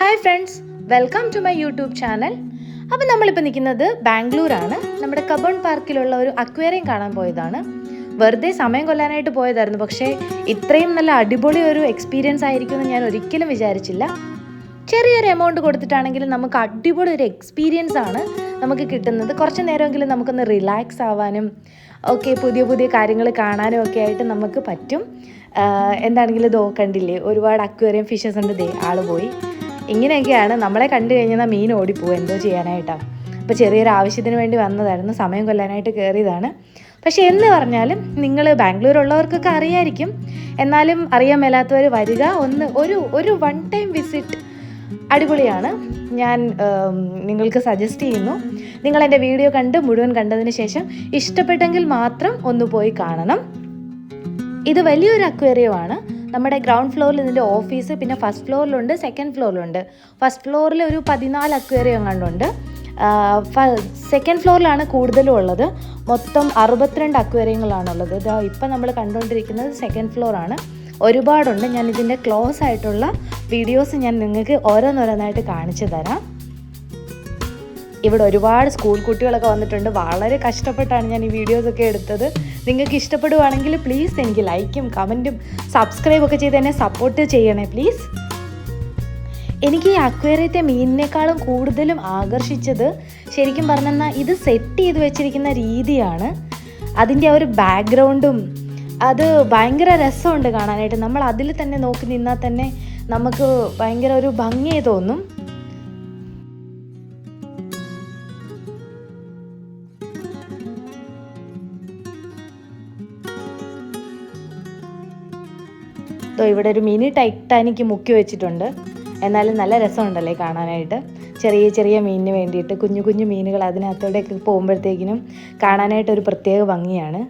Hi friends welcome to my YouTube channel അപ്പം നമ്മളിപ്പോൾ നിൽക്കുന്നത് ബാംഗ്ലൂരാണ്. നമ്മുടെ കബൺ പാർക്കിലുള്ള ഒരു അക്വേറിയം കാണാൻ പോയതാണ്. വെറുതെ സമയം കൊല്ലാനായിട്ട് പോയതായിരുന്നു. പക്ഷേ ഇത്രയും നല്ല അടിപൊളി ഒരു എക്സ്പീരിയൻസ് ആയിരിക്കുമെന്ന് ഞാൻ ഒരിക്കലും വിചാരിച്ചില്ല. ചെറിയൊരു എമൗണ്ട് കൊടുത്തിട്ടാണെങ്കിലും നമുക്ക് അടിപൊളി ഒരു എക്സ്പീരിയൻസ് ആണ് നമുക്ക് കിട്ടുന്നത്. കുറച്ച് നേരമെങ്കിലും നമുക്കൊന്ന് റിലാക്സ് ആവാനും ഒക്കെ പുതിയ പുതിയ കാര്യങ്ങൾ കാണാനും ഒക്കെ ആയിട്ട് നമുക്ക് പറ്റും. എന്താണെങ്കിലും ഇതോ കണ്ടില്ലേ ഒരുപാട് അക്വേറിയം ഫിഷസ് ഉണ്ട് ദേ ആൾ പോയി. ഇങ്ങനെയൊക്കെയാണ് നമ്മളെ കണ്ടു കഴിഞ്ഞാൽ മീൻ ഓടിപ്പോവും എന്തോ ചെയ്യാനായിട്ടാണ് അപ്പോൾ ചെറിയൊരു ആവശ്യത്തിന് വേണ്ടി വന്നതായിരുന്നു സമയം കൊല്ലാനായിട്ട് കയറിയതാണ് പക്ഷേ എന്ന് പറഞ്ഞാലും നിങ്ങൾ ബാംഗ്ലൂർ ഉള്ളവർക്കൊക്കെ അറിയായിരിക്കും. എന്നാലും അറിയാൻ മേലാത്തവർ വരിക ഒന്ന് ഒരു ഒരു വൺ ടൈം വിസിറ്റ് അടിപൊളിയാണ്. ഞാൻ നിങ്ങൾക്ക് സജസ്റ്റ് ചെയ്യുന്നു. നിങ്ങൾ എന്റെ വീഡിയോ കണ്ട് മുഴുവൻ കണ്ടതിന് ശേഷം ഇഷ്ടപ്പെട്ടെങ്കിൽ മാത്രം ഒന്ന് പോയി കാണണം. ഇത് വലിയൊരു അക്വേറിയമാണ് നമ്മുടെ ഗ്രൗണ്ട് ഫ്ലോറിൽ ഇതിന്റെ ഓഫീസ് പിന്നെ ഫസ്റ്റ് ഫ്ലോറിലുണ്ട് സെക്കൻഡ് ഫ്ലോറിലുണ്ട് ഫസ്റ്റ് ഫ്ലോറിൽ ഒരു പതിനാല് അക്വേറിയം കണ്ടുണ്ട് സെക്കൻഡ് ഫ്ലോറിലാണ് കൂടുതലും ഉള്ളത്. മൊത്തം അറുപത്തിരണ്ട് അക്വേറിയങ്ങളാണുള്ളത് ഇതാ ഇപ്പം നമ്മൾ കണ്ടുകൊണ്ടിരിക്കുന്നത് സെക്കൻഡ് ഫ്ലോറാണ് ഒരുപാടുണ്ട്. ഞാൻ ഇതിന്റെ ക്ലോസ് ആയിട്ടുള്ള വീഡിയോസ് ഞാൻ നിങ്ങൾക്ക് ഓരോന്നോരോന്നായിട്ട് കാണിച്ചു തരാം. ഇവിടെ ഒരുപാട് സ്കൂൾ കുട്ടികളൊക്കെ വന്നിട്ടുണ്ട്. വളരെ കഷ്ടപ്പെട്ടാണ് ഞാൻ ഈ വീഡിയോസൊക്കെ എടുത്തത്. നിങ്ങൾക്ക് ഇഷ്ടപ്പെടുവാണെങ്കിൽ പ്ലീസ് എനിക്ക് ലൈക്കും കമന്റും സബ്സ്ക്രൈബ് ഒക്കെ ചെയ്ത് എന്നെ സപ്പോർട്ട് ചെയ്യണേ പ്ലീസ് എനിക്ക് ഈ അക്വേറിയത്തെ മീനിനേക്കാളും കൂടുതലും ആകർഷിച്ചത് ശരിക്കും പറഞ്ഞാൽ ഇത് സെറ്റ് ചെയ്ത് വെച്ചിരിക്കുന്ന രീതിയാണ്. അതിന്റെ ആ ഒരു ബാക്ക്ഗ്രൗണ്ടും അത് ഭയങ്കര രസമുണ്ട് കാണാനായിട്ട്. നമ്മൾ അതിൽ തന്നെ നോക്കി നിന്നാൽ തന്നെ നമുക്ക് ഭയങ്കര ഒരു ഭംഗി തോന്നും. ദോ ഇവിടെ ഒരു മിനി ടൈറ്റാനിക്ക് മുക്കി വെച്ചിട്ടുണ്ട്. എന്നാലും നല്ല രസമുണ്ടല്ലേ കാണാനായിട്ട്. ചെറിയ ചെറിയ മീനിന് വേണ്ടിയിട്ട് കുഞ്ഞു കുഞ്ഞു മീനുകൾ അതിനകത്തോടെയൊക്കെ പോകുമ്പോഴത്തേക്കിനും കാണാനായിട്ട് ഒരു പ്രത്യേക ഭംഗിയാണ്.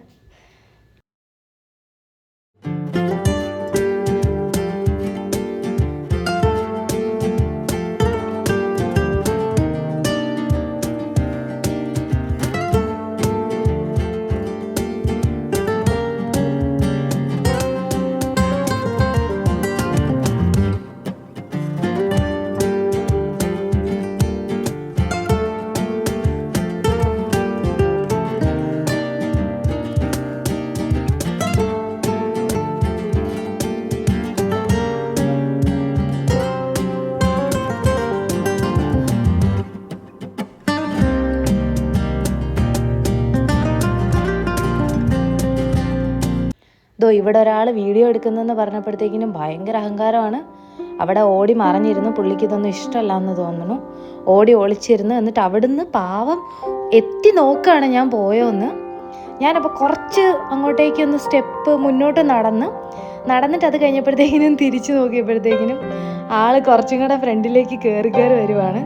ദോ ഇവിടെ ഒരാൾ വീഡിയോ എടുക്കുന്നതെന്ന് പറഞ്ഞപ്പോഴത്തേക്കിനും ഭയങ്കര അഹങ്കാരമാണ്. അവിടെ ഓടി മറഞ്ഞിരുന്നു. പുള്ളിക്ക് ഇതൊന്നും ഇഷ്ടമല്ല എന്ന് തോന്നുന്നു. ഓടി ഒളിച്ചിരുന്നു. എന്നിട്ട് അവിടുന്ന് പാവം എത്തി നോക്കുകയാണ് ഞാൻ പോയോന്ന്. ഞാനപ്പോൾ കുറച്ച് അങ്ങോട്ടേക്കൊന്ന് സ്റ്റെപ്പ് മുന്നോട്ട് നടന്ന് നടന്നിട്ട് അത് കഴിഞ്ഞപ്പോഴത്തേക്കിനും തിരിച്ചു നോക്കിയപ്പോഴത്തേക്കിനും ആൾ കുറച്ചും കൂടെ ഫ്രണ്ടിലേക്ക് കയറി കയറി വരുവാണ്.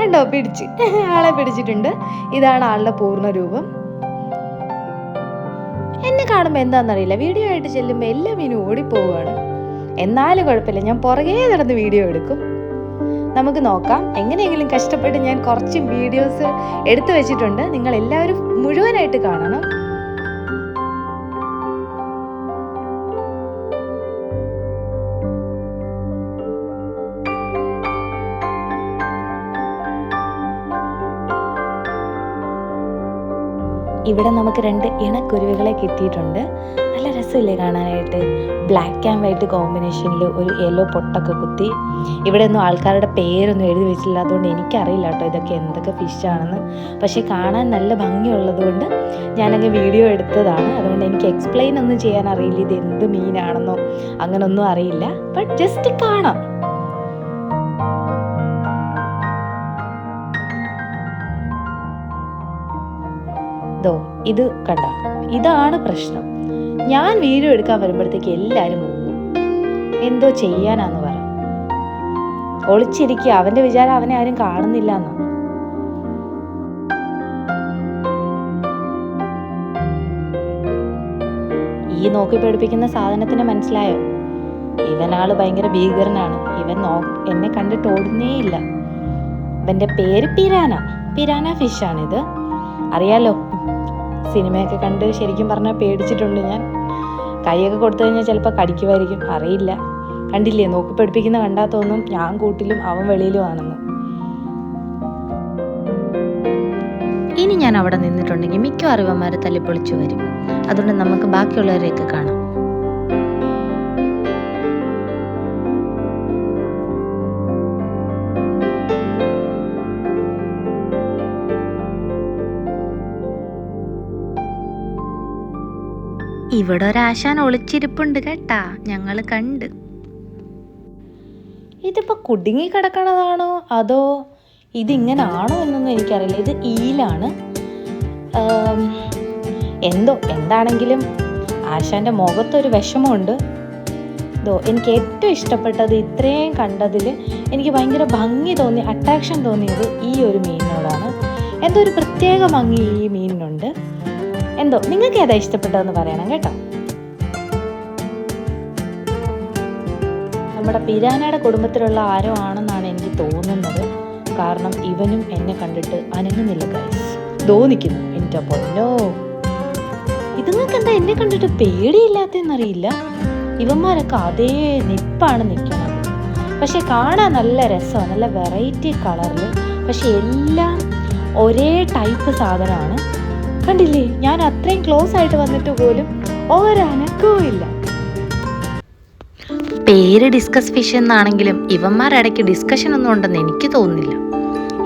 കണ്ടോ? പിടിച്ച്. ആളെ പിടിച്ചിട്ടുണ്ട്. ഇതാണ് ആളുടെ പൂർണ രൂപം. എന്നെ കാണുമ്പോൾ എന്താണെന്നറിയില്ല വീഡിയോ ആയിട്ട് ചെല്ലുമ്പോൾ എല്ലാ മീനും ഓടിപ്പോവുകയാണ്. എന്നാലും കുഴപ്പമില്ല. ഞാൻ പുറകേ നടന്ന് വീഡിയോ എടുക്കും. നമുക്ക് നോക്കാം. എങ്ങനെയെങ്കിലും കഷ്ടപ്പെട്ട് ഞാൻ കുറച്ച് വീഡിയോസ് എടുത്തു വെച്ചിട്ടുണ്ട്. നിങ്ങൾ എല്ലാവരും മുഴുവനായിട്ട് കാണണം. ഇവിടെ നമുക്ക് രണ്ട് ഇണക്കുരുവികളെ കിട്ടിയിട്ടുണ്ട്. നല്ല രസമില്ലേ കാണാനായിട്ട്. ബ്ലാക്ക് ആൻഡ് വൈറ്റ് കോമ്പിനേഷനിൽ ഒരു യെല്ലോ പൊട്ടൊക്കെ കുത്തി. ഇവിടെ ഒന്നും ആൾക്കാരുടെ പേരൊന്നും എഴുതി വെച്ചില്ലാത്തതുകൊണ്ട് എനിക്കറിയില്ല കേട്ടോ ഇതൊക്കെ എന്തൊക്കെ ഫിഷാണെന്ന് പക്ഷേ കാണാൻ നല്ല ഭംഗിയുള്ളതുകൊണ്ട് ഞാനങ്ങ് വീഡിയോ എടുത്തതാണ്. അതുകൊണ്ട് എനിക്ക് എക്സ്പ്ലെയിൻ ഒന്നും ചെയ്യാൻ അറിയില്ല ഇത് എന്ത് മീനാണെന്നോ അങ്ങനൊന്നും അറിയില്ല. ബട്ട് ജസ്റ്റ് കാണാം. ദോ ഇത് കണ്ട. ഇതാണ് പ്രശ്നം. ഞാൻ വീഡിയോ എടുക്കാൻ വരുമ്പോഴത്തേക്ക് എല്ലാവരും എന്തോ ചെയ്യാനാന്ന് പറ. ഒളിച്ചിരിക്കുക. അവന്റെ വിചാരം അവനെ ആരും കാണുന്നില്ല എന്നാ ഈ നോക്കി പേടിപ്പിക്കുന്ന സാധനത്തിന് മനസ്സിലായോ? ഇവനാൾ ഭയങ്കര ഭീകരനാണ്. ഇവൻ എന്നെ കണ്ടിട്ട് ഓടുന്നേ ഇല്ല ഇവന്റെ പേര് പിരാന. പിരാന ഫിഷാണിത് അറിയാലോ? സിനിമയൊക്കെ കണ്ട് ശരിക്കും പറഞ്ഞാൽ പേടിച്ചിട്ടുണ്ട് ഞാൻ. കൈയൊക്കെ കൊടുത്തു കഴിഞ്ഞാൽ ചിലപ്പോൾ കടിക്കുമായിരിക്കും അറിയില്ല. കണ്ടില്ലേ? നോക്കി പഠിപ്പിക്കുന്ന കണ്ടാൽ തോന്നും ഞാൻ കൂട്ടിലും അവൻ വെളിയിലും ആണെന്ന്. ഇനി ഞാൻ അവിടെ നിന്നിട്ടുണ്ടെങ്കിൽ മിക്കവാറും ഇവന്മാർ തല്ലിപ്പൊളിച്ചു വരും. അതുകൊണ്ട് നമുക്ക് ബാക്കിയുള്ളവരെയൊക്കെ കാണാം. ഇവിടെ ഒരാശാൻ ഒളിച്ചിരിപ്പുണ്ട് കേട്ടാ. ഞങ്ങൾ കണ്ട്. ഇതിപ്പോ കുടുങ്ങി കിടക്കണതാണോ? അതോ ഇതിങ്ങനാണോ എന്നൊന്നും എനിക്കറിയില്ല. ഇത് ഈലാണ്. എന്തോ എന്താണെങ്കിലും ആശാന്റെ മുഖത്തൊരു വിഷമമുണ്ട്. ഇതോ എനിക്ക് ഏറ്റവും ഇഷ്ടപ്പെട്ടത് ഇത്രയും കണ്ടതിൽ എനിക്ക് ഭയങ്കര ഭംഗി തോന്നി അട്രാക്ഷൻ തോന്നിയത് ഈ ഒരു മീനിനോടാണ്. എന്തോ ഒരു പ്രത്യേക ഭംഗി ഈ മീനിനുണ്ട്. എന്തോ നിങ്ങൾക്ക് ഏതാ ഇഷ്ടപ്പെട്ടതെന്ന് പറയണം കേട്ടോ. നമ്മുടെ പിരാനയുടെ കുടുംബത്തിലുള്ള ആരോ ആണെന്നാണ് എനിക്ക് തോന്നുന്നത്. കാരണം ഇവനും എന്നെ കണ്ടിട്ട് അനങ്ങുന്നില്ല തോന്നിക്കുന്നു എന്റെ പൊന്നോ ഇതുങ്ങൾക്ക് എന്താ എന്നെ കണ്ടിട്ട് പേടിയില്ലാത്തെന്നറിയില്ല ഇവന്മാരൊക്കെ അതേ നിപ്പാണ് നിൽക്കുന്നത് പക്ഷെ കാണാൻ നല്ല രസമാണ് നല്ല വെറൈറ്റി കളറിൽ പക്ഷെ എല്ലാം ഒരേ ടൈപ്പ് സാധനമാണ്. കണ്ടില്ലേ ഞാൻ അത്രയും ക്ലോസ് ആയിട്ട് വന്നിട്ട് പോലും ഒരനക്കവും ഇല്ല പേര് ഡിസ്കസ് ഫിഷ് എന്നാണെങ്കിലും ഇവന്മാരിടയ്ക്ക് ഡിസ്കഷൻ ഒന്നും ഉണ്ടെന്ന് എനിക്ക് തോന്നുന്നില്ല.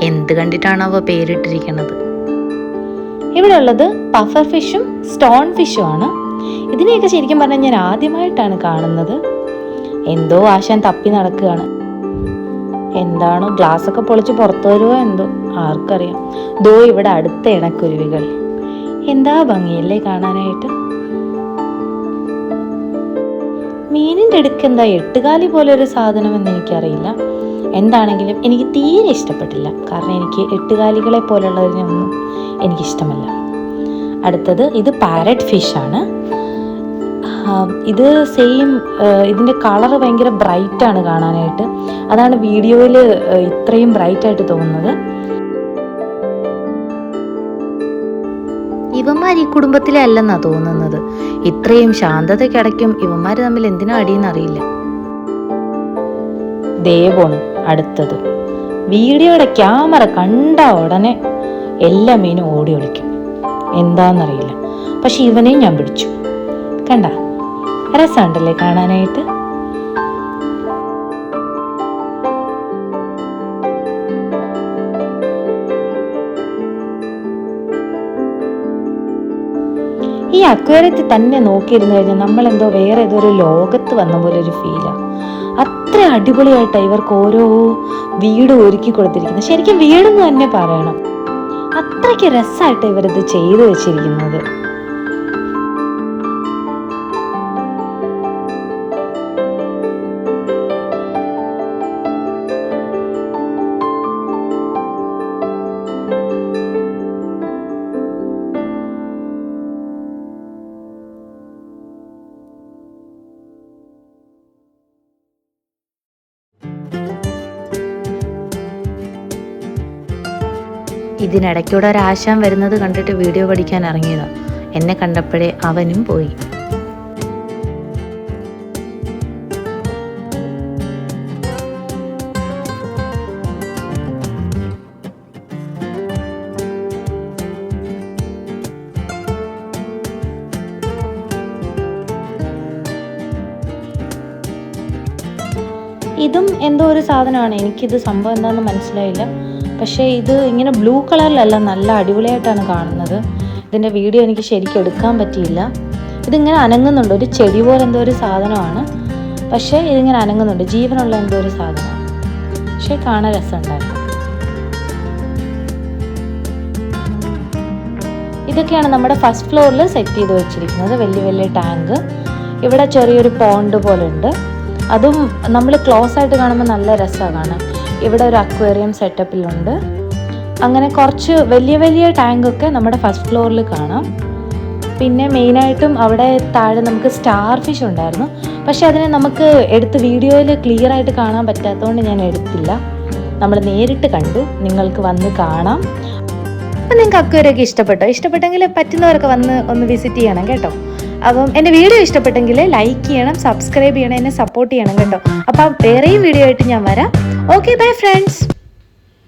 എന്ത് കണ്ടിട്ടാണ് അവ പേരിട്ടിരിക്കുന്നത്? ഇവിടെ ഉള്ളത് പഫർ ഫിഷും സ്റ്റോൺ ഫിഷും ആണ്. ഇതിനെയൊക്കെ ശരിക്കും പറഞ്ഞാൽ ഞാൻ ആദ്യമായിട്ടാണ് കാണുന്നത്. എന്തോ ആശാൻ തപ്പി നടക്കുകയാണ്. എന്താണോ ഗ്ലാസ് ഒക്കെ പൊളിച്ച് പുറത്തു വരുമോ എന്തോ ആർക്കറിയാം. ദോ ഇവിടെ അടുത്ത ഇണക്കുരുവികൾ. എന്താ ഭംഗിയല്ലേ കാണാനായിട്ട്? മീനിന്റെ അടുക്ക് എന്താ എട്ടുകാലി പോലെ ഒരു സാധനം എന്ന് എനിക്കറിയില്ല. എന്താണെങ്കിലും എനിക്ക് തീരെ ഇഷ്ടപ്പെട്ടില്ല. കാരണം എനിക്ക് എട്ടുകാലികളെ പോലുള്ളതിനൊന്നും എനിക്കിഷ്ടമല്ല. അടുത്തത് ഇത് പാരറ്റ് ഫിഷാണ് ഇത് സെയിം ഇതിന്റെ കളർ ഭയങ്കര ബ്രൈറ്റാണ് കാണാനായിട്ട്. അതാണ് വീഡിയോയിൽ ഇത്രയും ബ്രൈറ്റായിട്ട് തോന്നുന്നത്. ഇവന്മാർ ഈ കുടുംബത്തിലെ അല്ലെന്നാ തോന്നുന്നത്. ഇത്രയും ശാന്തതയ്ക്കിടയ്ക്കും ഇവന്മാർ തമ്മിൽ എന്തിനാ അടിയെന്നറിയില്ല ദേവോൺ അടുത്തത്. വീഡിയോയുടെ ക്യാമറ കണ്ട ഉടനെ എല്ലാ മീനും ഓടി ഒളിക്കും. എന്താണെന്നറിയില്ല പക്ഷെ ഇവനെയും ഞാൻ പിടിച്ചു. കണ്ട? രസമുണ്ടല്ലേ കാണാനായിട്ട്? ഈ അക്വേറിയത്തിൽ തന്നെ നോക്കിയിരുന്നു കഴിഞ്ഞാൽ നമ്മൾ എന്തോ വേറെ ഏതോ ഒരു ലോകത്ത് വന്ന പോലെ ഒരു ഫീലാണ് അത്ര അടിപൊളിയായിട്ടാണ് ഇവർക്ക് ഓരോ വീട് ഒരുക്കി കൊടുത്തിരിക്കുന്നത്. ശരിക്കും വീടെന്ന് തന്നെ പറയണം. അത്രയ്ക്ക് രസമായിട്ട് ഇവരിത് ചെയ്തു വെച്ചിരിക്കുന്നത്. ഇതിനിടയ്ക്കൂടെ ഒരാശാൻ വരുന്നത് കണ്ടിട്ട് വീഡിയോ പഠിക്കാൻ ഇറങ്ങിയതാ. എന്നെ കണ്ടപ്പോഴേ അവനും പോയി. ഇതും എന്തോ ഒരു സാധനമാണ്. എനിക്കിത് സംഭവം എന്താണെന്ന് മനസ്സിലായില്ല. പക്ഷേ ഇത് ഇങ്ങനെ ബ്ലൂ കളറിലല്ല നല്ല അടിപൊളിയായിട്ടാണ് കാണുന്നത്. ഇതിന്റെ വീഡിയോ എനിക്ക് ശരിക്കും എടുക്കാൻ പറ്റിയില്ല. ഇതിങ്ങനെ അനങ്ങുന്നുണ്ട്. ഒരു ചെടി പോലെ എന്തോ ഒരു സാധനമാണ്. പക്ഷേ ഇതിങ്ങനെ അനങ്ങുന്നുണ്ട്. ജീവനുള്ള എന്തോ ഒരു സാധനമാണ്. പക്ഷേ കാണാൻ രസമുണ്ടായിരുന്നു. ഇതൊക്കെയാണ് നമ്മുടെ ഫസ്റ്റ് ഫ്ലോറിൽ സെറ്റ് ചെയ്ത് വെച്ചിരിക്കുന്നത്. വലിയ വലിയ ടാങ്ക്. ഇവിടെ ചെറിയൊരു പോണ്ട് പോലെ ഉണ്ട്. അതും നമ്മൾ ക്ലോസ് ആയിട്ട് കാണുമ്പോൾ നല്ല രസമാണ്. കാണാൻ ഇവിടെ ഒരു അക്വേറിയം സെറ്റപ്പിലുണ്ട്. അങ്ങനെ കുറച്ച് വലിയ വലിയ ടാങ്കൊക്കെ നമ്മുടെ ഫസ്റ്റ് ഫ്ലോറിൽ കാണാം. പിന്നെ മെയിനായിട്ടും അവിടെ താഴെ നമുക്ക് സ്റ്റാർ ഫിഷ് ഉണ്ടായിരുന്നു. പക്ഷെ അതിനെ നമുക്ക് എടുത്ത് വീഡിയോയിൽ ക്ലിയർ ആയിട്ട് കാണാൻ പറ്റാത്തതുകൊണ്ട് ഞാൻ എടുത്തില്ല. നമ്മൾ നേരിട്ട് കണ്ടു. നിങ്ങൾക്ക് വന്ന് കാണാം. അപ്പം നിങ്ങൾക്ക് അക്വേറിയൊക്കെ ഇഷ്ടപ്പെട്ടോ? ഇഷ്ടപ്പെട്ടെങ്കിൽ പറ്റുന്നവരൊക്കെ വന്ന് ഒന്ന് വിസിറ്റ് ചെയ്യണം കേട്ടോ. അപ്പം എന്റെ വീഡിയോ ഇഷ്ടപ്പെട്ടെങ്കിൽ ലൈക്ക് ചെയ്യണം സബ്സ്ക്രൈബ് ചെയ്യണം എന്നെ സപ്പോർട്ട് ചെയ്യണം കേട്ടോ. അപ്പം വേറെയും വീഡിയോ ആയിട്ട് ഞാൻ വരാം. Okay bye friends